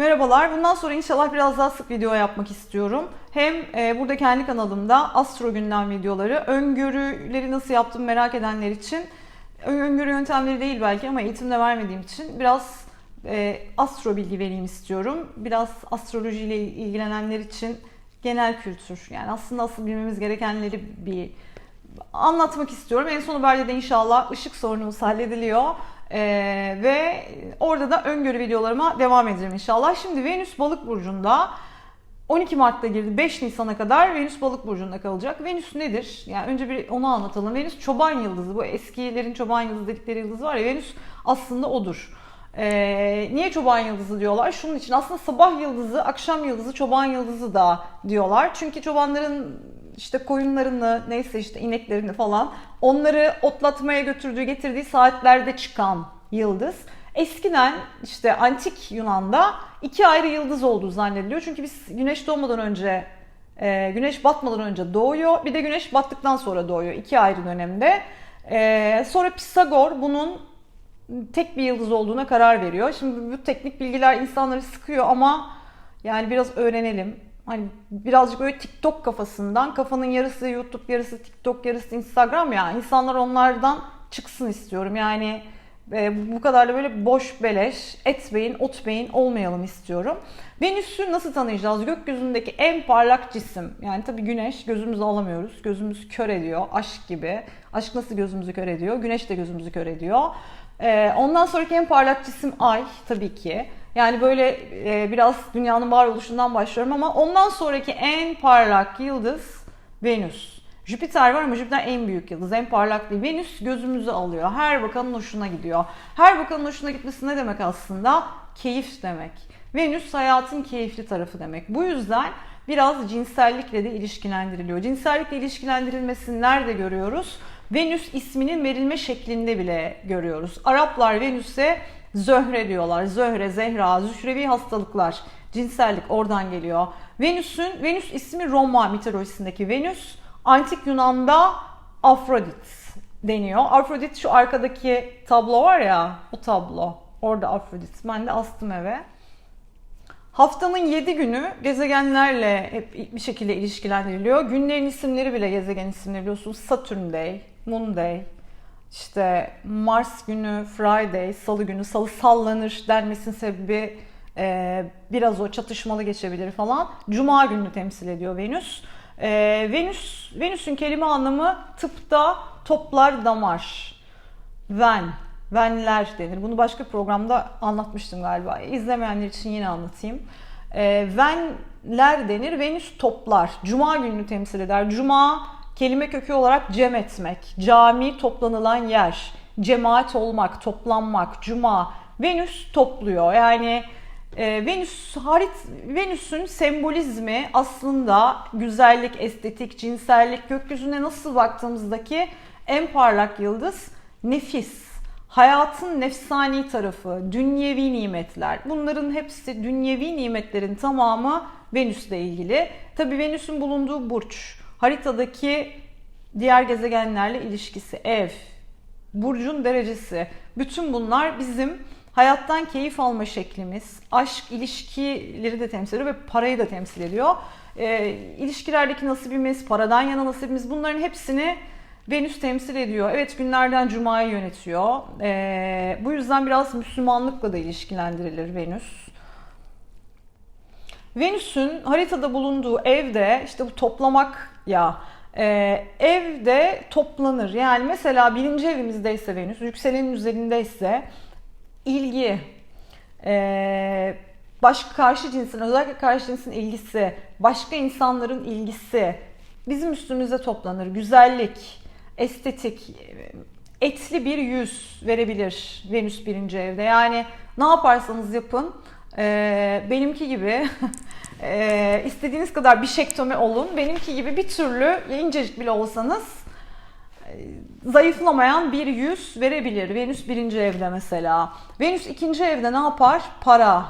Merhabalar. Bundan sonra inşallah biraz daha sık video yapmak istiyorum. Hem e, burada kendi kanalımda astro gündem videoları, öngörüleri nasıl yaptım merak edenler için, öngörü yöntemleri değil belki ama eğitimde vermediğim için biraz e, astro bilgi vereyim istiyorum. Biraz astrolojiyle ilgilenenler için genel kültür, yani aslında asıl bilmemiz gerekenleri bir anlatmak istiyorum. En son haberde de inşallah ışık sorunumuz hallediliyor. Ee, ve orada da öngörü videolarıma devam edeceğim inşallah. Şimdi Venüs balık burcunda 12 Mart'ta girdi 5 Nisan'a kadar Venüs balık burcunda kalacak. Venüs nedir? Yani önce bir onu anlatalım. Venüs çoban yıldızı. Bu eskilerin çoban yıldızı dedikleri yıldız var ya Venüs aslında odur. Ee, niye çoban yıldızı diyorlar? Şunun için aslında sabah yıldızı, akşam yıldızı, çoban yıldızı da diyorlar. Çünkü çobanların işte koyunlarını neyse işte ineklerini falan onları otlatmaya götürdüğü getirdiği saatlerde çıkan yıldız. Eskiden işte antik Yunan'da iki ayrı yıldız olduğu zannediliyor. Çünkü biz güneş doğmadan önce e, güneş batmadan önce doğuyor. Bir de güneş battıktan sonra doğuyor. iki ayrı dönemde. E, sonra Pisagor bunun tek bir yıldız olduğuna karar veriyor. Şimdi bu teknik bilgiler insanları sıkıyor ama yani biraz öğrenelim hani birazcık böyle TikTok kafasından kafanın yarısı YouTube yarısı TikTok yarısı Instagram ya insanlar onlardan çıksın istiyorum. Yani e, bu kadar da böyle boş beleş etmeyin otmeyin olmayalım istiyorum. Venüs'ü nasıl tanıyacağız? Gökyüzündeki en parlak cisim. Yani tabii güneş gözümüzü alamıyoruz. Gözümüz kör ediyor. Aşk gibi. Aşk nasıl gözümüzü kör ediyor? Güneş de gözümüzü kör ediyor. E, ondan sonraki en parlak cisim ay tabii ki. Yani böyle e, biraz dünyanın varoluşundan başlıyorum ama ondan sonraki en parlak yıldız Venüs. Jüpiter var ama Jüpiter en büyük yıldız, en parlak değil. Venüs gözümüzü alıyor. Her bakanın hoşuna gidiyor. Her bakanın hoşuna gitmesi ne demek aslında? Keyif demek. Venüs hayatın keyifli tarafı demek. Bu yüzden biraz cinsellikle de ilişkilendiriliyor. Cinsellikle ilişkilendirilmesini nerede görüyoruz? Venüs isminin verilme şeklinde bile görüyoruz. Araplar Venüs'e Zöhre diyorlar. Zöhre, Zehra, zührevi hastalıklar, cinsellik oradan geliyor. Venüs'ün, Venüs ismi Roma mitolojisindeki Venüs. Antik Yunan'da Afrodit deniyor. Afrodit şu arkadaki tablo var ya, o tablo. Orada Afrodit. Ben de astım eve. Haftanın 7 günü gezegenlerle hep bir şekilde ilişkilendiriliyor. Günlerin isimleri bile gezegen isimleri biliyorsunuz. Saturn Day, Moon Day, işte Mars günü, Friday, Salı günü, Salı sallanır denmesinin sebebi e, biraz o çatışmalı geçebilir falan. Cuma gününü temsil ediyor Venüs. E, Venüs Venüs'ün kelime anlamı tıpta toplar damar. Ven, venler denir. Bunu başka programda anlatmıştım galiba. İzlemeyenler için yine anlatayım. E, venler denir. Venüs toplar. Cuma gününü temsil eder. Cuma kelime kökü olarak cem etmek, cami toplanılan yer, cemaat olmak, toplanmak, cuma. Venüs topluyor. Yani e, Venüs harit Venüs'ün sembolizmi aslında güzellik, estetik, cinsellik, gökyüzüne nasıl baktığımızdaki en parlak yıldız nefis. Hayatın nefsani tarafı, dünyevi nimetler. Bunların hepsi dünyevi nimetlerin tamamı Venüs'le ilgili. Tabii Venüs'ün bulunduğu burç, haritadaki diğer gezegenlerle ilişkisi, ev, burcun derecesi, bütün bunlar bizim hayattan keyif alma şeklimiz, aşk, ilişkileri de temsil ediyor ve parayı da temsil ediyor. E, ilişkilerdeki nasibimiz, paradan yana nasibimiz bunların hepsini Venüs temsil ediyor. Evet günlerden Cuma'yı yönetiyor. E, bu yüzden biraz Müslümanlıkla da ilişkilendirilir Venüs. Venüs'ün haritada bulunduğu evde işte bu toplamak ya e, evde toplanır. Yani mesela birinci evimizdeyse Venüs, yükselenin üzerindeyse ilgi, e, başka karşı cinsin, özellikle karşı cinsin ilgisi, başka insanların ilgisi bizim üstümüzde toplanır. Güzellik, estetik, etli bir yüz verebilir Venüs birinci evde. Yani ne yaparsanız yapın e, benimki gibi e, istediğiniz kadar bir şektomi olun. Benimki gibi bir türlü incecik bile olsanız e, zayıflamayan bir yüz verebilir. Venüs birinci evde mesela. Venüs ikinci evde ne yapar? Para,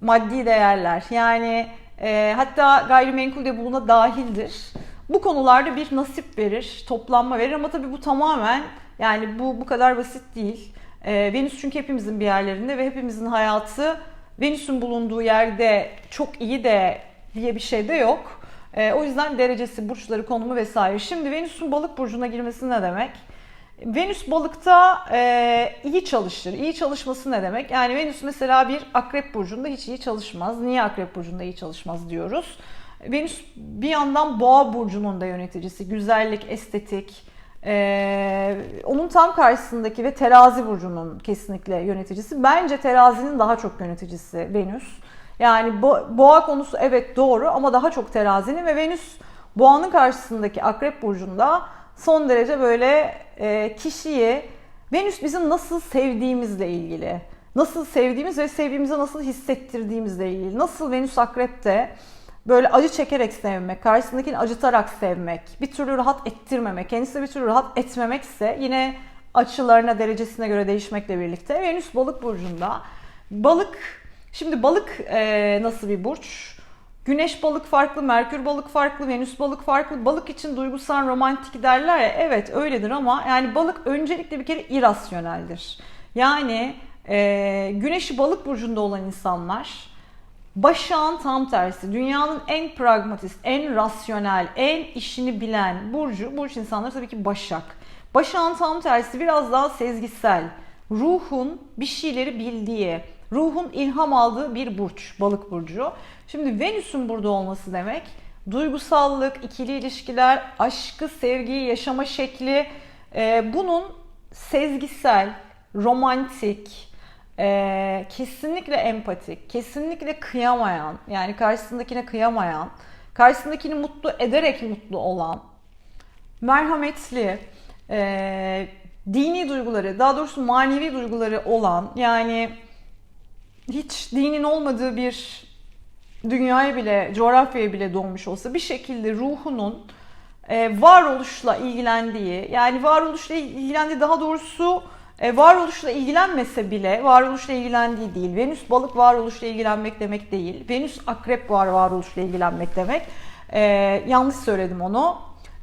maddi değerler. Yani e, hatta gayrimenkul de buna dahildir. Bu konularda bir nasip verir, toplanma verir ama tabii bu tamamen yani bu bu kadar basit değil. E, Venüs çünkü hepimizin bir yerlerinde ve hepimizin hayatı Venüs'ün bulunduğu yerde çok iyi de diye bir şey de yok. E, o yüzden derecesi, burçları, konumu vesaire. Şimdi Venüs'ün balık burcuna girmesi ne demek? Venüs balıkta e, iyi çalışır. İyi çalışması ne demek? Yani Venüs mesela bir akrep burcunda hiç iyi çalışmaz. Niye akrep burcunda iyi çalışmaz diyoruz. Venüs bir yandan boğa burcunun da yöneticisi. Güzellik, estetik. E, onun tam karşısındaki ve terazi burcunun kesinlikle yöneticisi. Bence terazinin daha çok yöneticisi Venüs. Yani bo- boğa konusu evet doğru ama daha çok terazinin ve Venüs boğanın karşısındaki akrep burcunda son derece böyle e, kişiyi Venüs bizim nasıl sevdiğimizle ilgili. Nasıl sevdiğimiz ve sevdiğimizi nasıl hissettirdiğimizle ilgili. Nasıl Venüs akrepte böyle acı çekerek sevmek, karşısındakini acıtarak sevmek, bir türlü rahat ettirmemek, kendisi bir türlü rahat etmemekse yine açılarına, derecesine göre değişmekle birlikte Venüs balık burcunda. Balık, şimdi balık e, nasıl bir burç? Güneş balık farklı, Merkür balık farklı, Venüs balık farklı. Balık için duygusal romantik derler ya. Evet öyledir ama yani balık öncelikle bir kere irasyoneldir. Yani e, Güneşi balık burcunda olan insanlar Başak'ın tam tersi. Dünyanın en pragmatist, en rasyonel, en işini bilen burcu, burç insanları tabii ki Başak. Başak'ın tam tersi biraz daha sezgisel. Ruhun bir şeyleri bildiği, ruhun ilham aldığı bir burç, balık burcu. Şimdi Venüs'ün burada olması demek duygusallık, ikili ilişkiler, aşkı, sevgiyi yaşama şekli e, bunun sezgisel, romantik, e, kesinlikle empatik, kesinlikle kıyamayan, yani karşısındakine kıyamayan, karşısındakini mutlu ederek mutlu olan, merhametli, e, dini duyguları, daha doğrusu manevi duyguları olan, yani hiç dinin olmadığı bir dünyaya bile, coğrafyaya bile doğmuş olsa bir şekilde ruhunun e, varoluşla ilgilendiği, yani varoluşla ilgilendiği daha doğrusu e, varoluşla ilgilenmese bile varoluşla ilgilendiği değil. Venüs balık varoluşla ilgilenmek demek değil. Venüs akrep var varoluşla ilgilenmek demek. E, yanlış söyledim onu.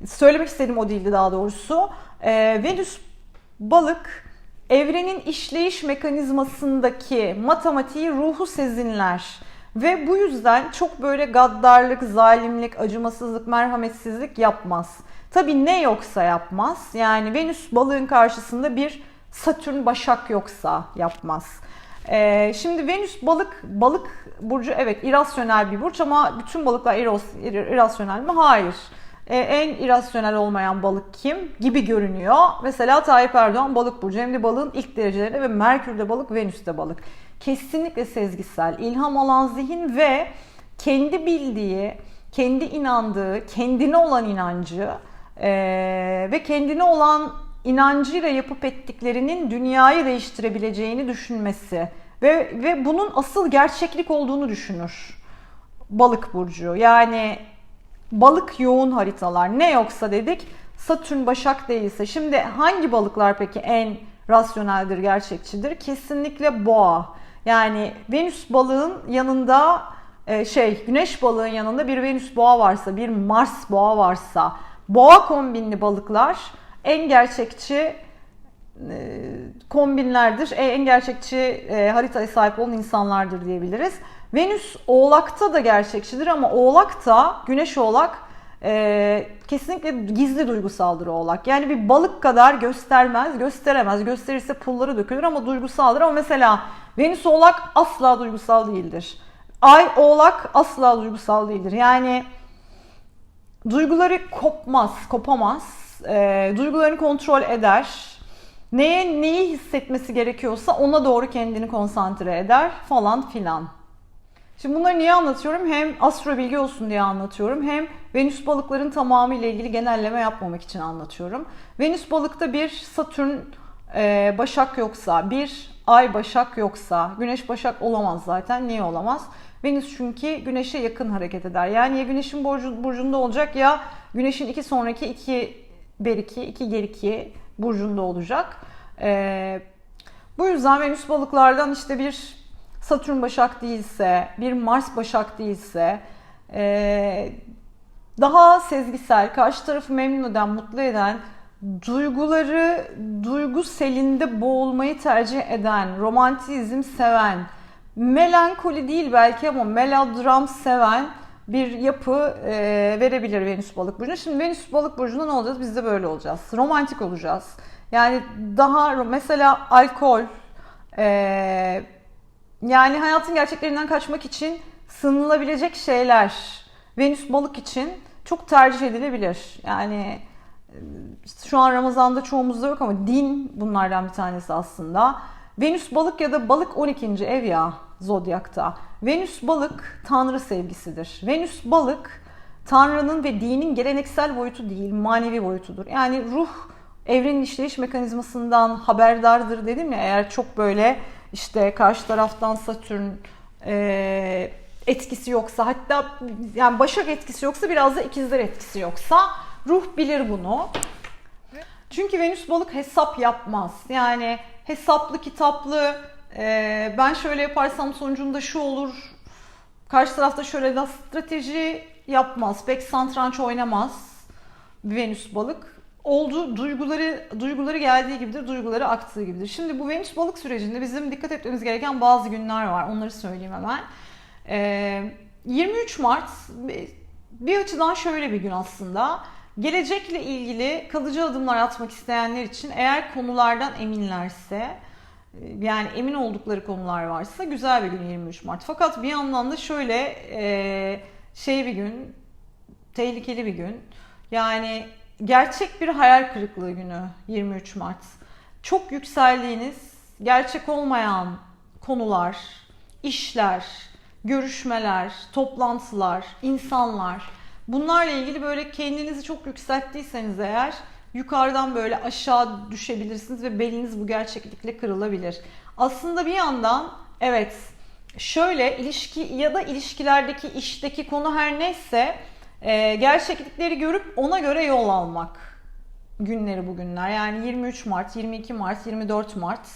Söylemek istediğim o değildi daha doğrusu. E, Venüs balık evrenin işleyiş mekanizmasındaki matematiği ruhu sezinler. Ve bu yüzden çok böyle gaddarlık, zalimlik, acımasızlık, merhametsizlik yapmaz. Tabi ne yoksa yapmaz. Yani Venüs balığın karşısında bir Satürn başak yoksa yapmaz. Ee, şimdi Venüs balık balık burcu evet irasyonel bir burç ama bütün balıklar iros, irasyonel mi? Hayır. Ee, en irasyonel olmayan balık kim? Gibi görünüyor. Mesela Tayyip Erdoğan balık burcu. Hem de balığın ilk dereceleri ve Merkür'de balık, Venüs'te balık. Kesinlikle sezgisel, ilham alan zihin ve kendi bildiği, kendi inandığı, kendine olan inancı e, ve kendine olan inancıyla yapıp ettiklerinin dünyayı değiştirebileceğini düşünmesi ve ve bunun asıl gerçeklik olduğunu düşünür. Balık burcu. Yani balık yoğun haritalar. Ne yoksa dedik Satürn Başak değilse. Şimdi hangi balıklar peki en rasyoneldir, gerçekçidir? Kesinlikle boğa. Yani Venüs balığın yanında e, şey Güneş balığın yanında bir Venüs boğa varsa, bir Mars boğa varsa, boğa kombinli balıklar en gerçekçi e, kombinlerdir, e, en gerçekçi e, haritaya sahip olan insanlardır diyebiliriz. Venüs Oğlak'ta da gerçekçidir ama Oğlak da Güneş Oğlak e, kesinlikle gizli duygusaldır Oğlak. Yani bir balık kadar göstermez, gösteremez. Gösterirse pulları dökülür ama duygusaldır. Ama mesela Venüs Oğlak asla duygusal değildir. Ay Oğlak asla duygusal değildir. Yani duyguları kopmaz, kopamaz e, duygularını kontrol eder. Neye neyi hissetmesi gerekiyorsa ona doğru kendini konsantre eder falan filan. Şimdi bunları niye anlatıyorum? Hem astro bilgi olsun diye anlatıyorum. Hem Venüs balıkların tamamı ile ilgili genelleme yapmamak için anlatıyorum. Venüs balıkta bir Satürn e, Başak yoksa, bir Ay Başak yoksa, Güneş Başak olamaz zaten. Niye olamaz? Venüs çünkü Güneş'e yakın hareket eder. Yani ya Güneş'in burcunda olacak ya Güneş'in iki sonraki iki Beriki, iki Geriki burcunda olacak. Ee, bu yüzden Venüs balıklardan işte bir Satürn başak değilse, bir Mars başak değilse, e, daha sezgisel, karşı tarafı memnun eden, mutlu eden, duyguları duygu selinde boğulmayı tercih eden, romantizm seven, melankoli değil belki ama melodram seven bir yapı e, verebilir Venüs balık burcuna. Şimdi Venüs balık burcunda ne olacağız? Biz de böyle olacağız. Romantik olacağız. Yani daha mesela alkol, e, yani hayatın gerçeklerinden kaçmak için sınırılabilecek şeyler Venüs balık için çok tercih edilebilir. Yani işte şu an Ramazan'da çoğumuzda yok ama din bunlardan bir tanesi aslında. Venüs balık ya da balık 12. ev ya zodyakta. Venüs balık tanrı sevgisidir. Venüs balık tanrının ve dinin geleneksel boyutu değil, manevi boyutudur. Yani ruh evrenin işleyiş mekanizmasından haberdardır dedim ya eğer çok böyle işte karşı taraftan Satürn e, etkisi yoksa hatta yani Başak etkisi yoksa biraz da ikizler etkisi yoksa ruh bilir bunu. Çünkü Venüs balık hesap yapmaz. Yani hesaplı kitaplı e, ben şöyle yaparsam sonucunda şu olur karşı tarafta şöyle de strateji yapmaz. Pek santranç oynamaz Venüs balık. Oldu duyguları duyguları geldiği gibidir, duyguları aktığı gibidir. Şimdi bu Venüs balık sürecinde bizim dikkat etmemiz gereken bazı günler var. Onları söyleyeyim hemen. E, 23 Mart bir açıdan şöyle bir gün aslında. Gelecekle ilgili kalıcı adımlar atmak isteyenler için eğer konulardan eminlerse yani emin oldukları konular varsa güzel bir gün 23 Mart. Fakat bir yandan da şöyle e, şey bir gün, tehlikeli bir gün. Yani gerçek bir hayal kırıklığı günü 23 Mart. Çok yükseldiğiniz, gerçek olmayan konular, işler, görüşmeler, toplantılar, insanlar bunlarla ilgili böyle kendinizi çok yükselttiyseniz eğer yukarıdan böyle aşağı düşebilirsiniz ve beliniz bu gerçeklikle kırılabilir. Aslında bir yandan evet şöyle ilişki ya da ilişkilerdeki işteki konu her neyse e, gerçeklikleri görüp ona göre yol almak günleri bugünler. Yani 23 Mart, 22 Mart, 24 Mart.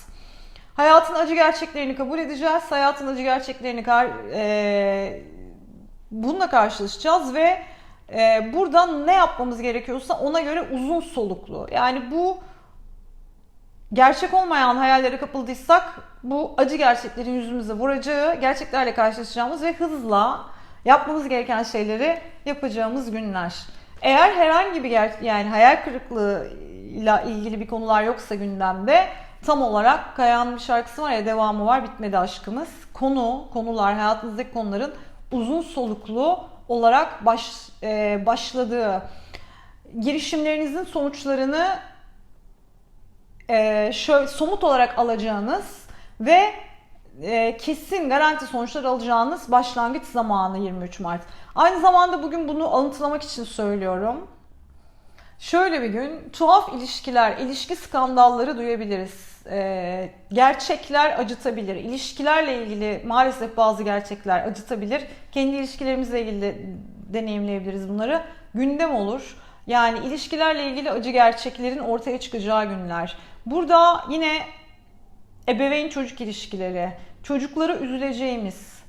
Hayatın acı gerçeklerini kabul edeceğiz. Hayatın acı gerçeklerini kar, e, bununla karşılaşacağız ve e, buradan ne yapmamız gerekiyorsa ona göre uzun soluklu. Yani bu gerçek olmayan hayallere kapıldıysak bu acı gerçeklerin yüzümüze vuracağı, gerçeklerle karşılaşacağımız ve hızla yapmamız gereken şeyleri yapacağımız günler. Eğer herhangi bir ger- yani hayal kırıklığıyla ilgili bir konular yoksa gündemde tam olarak Kaya'nın bir şarkısı var ya devamı var bitmedi aşkımız. Konu, konular, hayatınızdaki konuların uzun soluklu olarak baş, e, başladığı girişimlerinizin sonuçlarını e, şöyle somut olarak alacağınız ve e, kesin garanti sonuçlar alacağınız başlangıç zamanı 23 Mart. Aynı zamanda bugün bunu alıntılamak için söylüyorum. Şöyle bir gün tuhaf ilişkiler, ilişki skandalları duyabiliriz. Ee, gerçekler acıtabilir. İlişkilerle ilgili maalesef bazı gerçekler acıtabilir. Kendi ilişkilerimizle ilgili de deneyimleyebiliriz bunları. Gündem olur. Yani ilişkilerle ilgili acı gerçeklerin ortaya çıkacağı günler. Burada yine ebeveyn çocuk ilişkileri, çocuklara üzüleceğimiz,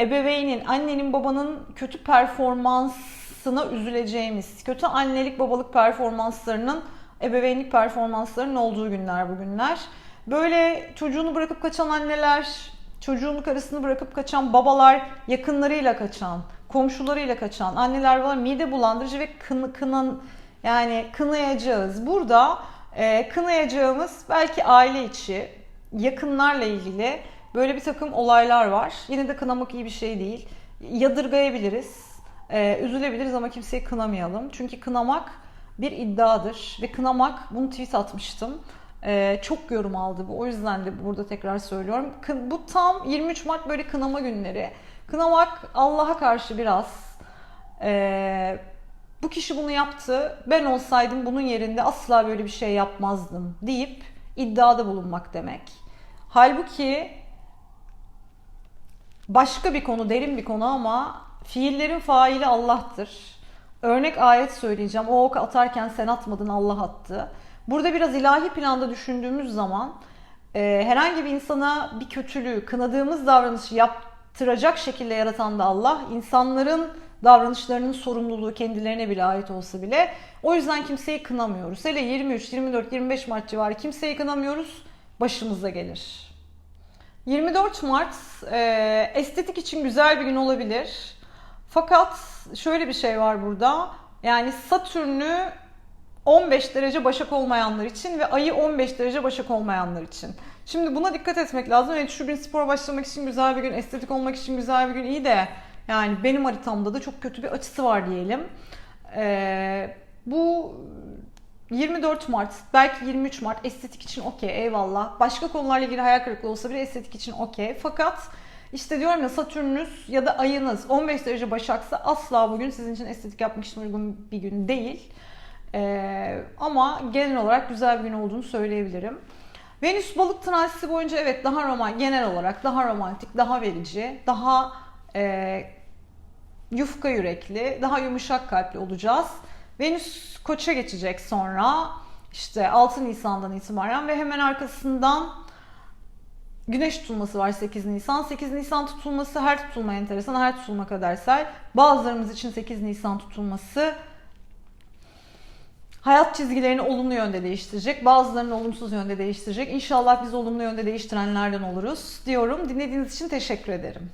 ebeveynin, annenin, babanın kötü performansına üzüleceğimiz, kötü annelik, babalık performanslarının, ebeveynlik performanslarının olduğu günler bugünler. Böyle çocuğunu bırakıp kaçan anneler, çocuğunu karısını bırakıp kaçan babalar, yakınlarıyla kaçan, komşularıyla kaçan anneler var. Mide bulandırıcı ve kın, kınan yani kınayacağız. Burada e, kınayacağımız belki aile içi, yakınlarla ilgili böyle bir takım olaylar var. Yine de kınamak iyi bir şey değil. Yadırgayabiliriz, e, üzülebiliriz ama kimseyi kınamayalım. Çünkü kınamak bir iddiadır ve kınamak, bunu tweet atmıştım. Ee, çok yorum aldı bu. O yüzden de burada tekrar söylüyorum. Bu tam 23 Mart böyle kınama günleri. Kınamak Allah'a karşı biraz e, bu kişi bunu yaptı. Ben olsaydım bunun yerinde asla böyle bir şey yapmazdım deyip iddiada bulunmak demek. Halbuki başka bir konu, derin bir konu ama fiillerin faili Allah'tır. Örnek ayet söyleyeceğim. O ok atarken sen atmadın Allah attı. Burada biraz ilahi planda düşündüğümüz zaman e, herhangi bir insana bir kötülüğü, kınadığımız davranışı yaptıracak şekilde yaratan da Allah. İnsanların davranışlarının sorumluluğu kendilerine bile ait olsa bile. O yüzden kimseyi kınamıyoruz. Hele 23, 24, 25 Mart civarı kimseyi kınamıyoruz. Başımıza gelir. 24 Mart e, estetik için güzel bir gün olabilir. Fakat şöyle bir şey var burada. Yani Satürn'ü 15 derece başak olmayanlar için ve ayı 15 derece başak olmayanlar için. Şimdi buna dikkat etmek lazım. Evet şu gün spora başlamak için güzel bir gün, estetik olmak için güzel bir gün iyi de yani benim haritamda da çok kötü bir açısı var diyelim. Ee, bu 24 Mart, belki 23 Mart estetik için okey eyvallah. Başka konularla ilgili hayal kırıklığı olsa bile estetik için okey. Fakat işte diyorum ya Satürnünüz ya da ayınız 15 derece başaksa asla bugün sizin için estetik yapmak için uygun bir gün değil. Ee, ama genel olarak güzel bir gün olduğunu söyleyebilirim. Venüs balık transiti boyunca evet daha roman genel olarak daha romantik, daha verici, daha e, yufka yürekli, daha yumuşak kalpli olacağız. Venüs koça geçecek sonra işte 6 Nisan'dan itibaren ve hemen arkasından Güneş tutulması var 8 Nisan. 8 Nisan tutulması her tutulma enteresan, her tutulma kadersel. Bazılarımız için 8 Nisan tutulması hayat çizgilerini olumlu yönde değiştirecek. Bazılarını olumsuz yönde değiştirecek. İnşallah biz olumlu yönde değiştirenlerden oluruz diyorum. Dinlediğiniz için teşekkür ederim.